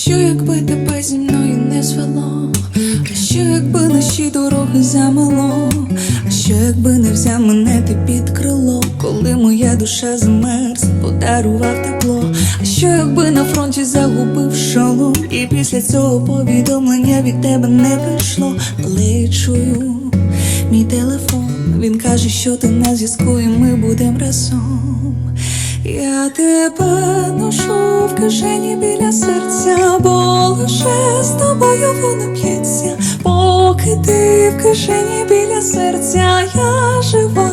що якби тебе зі мною не звело? А що якби наші дороги замело? А що якби не взяв мене ти під крило, коли моя душа замерз, подарував тепло? А що якби на фронті загубив шолом? І після цього повідомлення від тебе не прийшло, коли я чую мій телефон, він каже, що ти на зв'язку, і ми будемо разом. Я тебе ношу в кишені біля серця, бо лише з тобою воно п'ється, поки ти в кишені біля серця, я жива.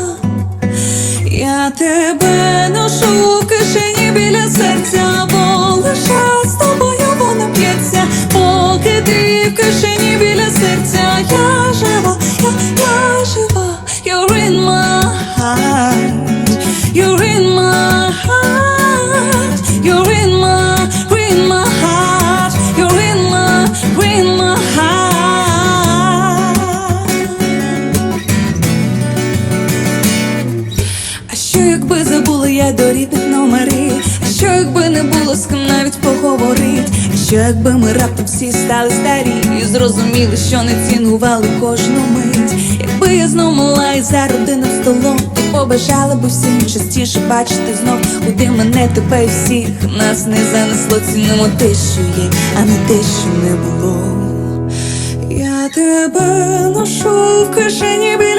Я тебе ношу в кишені біля серця, бо лише з тобою воно п'ється, поки ти в кишені біля серця, я жива, я, я жива, you're in my heart, you're in якби забула я до рідних номерів? Що якби не було з ким навіть поговорить? Що якби ми раптом всі стали старі і зрозуміли, що не цінували кожну мить? Якби я знов мала і за родинним столом, то побажала би всім частіше бачити знов, куди мене тебе всіх нас не занесло, цінимо те, що є, а не те, що не було. Я тебе ношу в кишені біля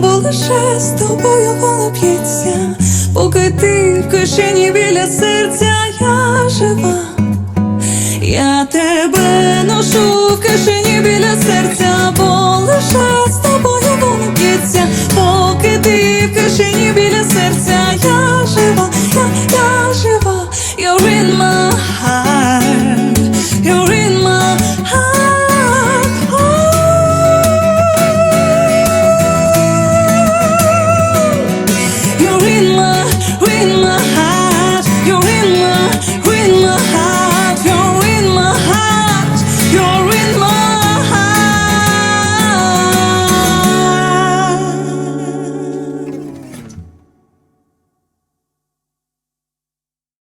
бо лише з тобою воно п'ється, поки ти в кишені біля серця, я жива. Я тебе ношу в кишені біля серця, бо лише з тобою воно п'ється, поки ти в кишені біля серця,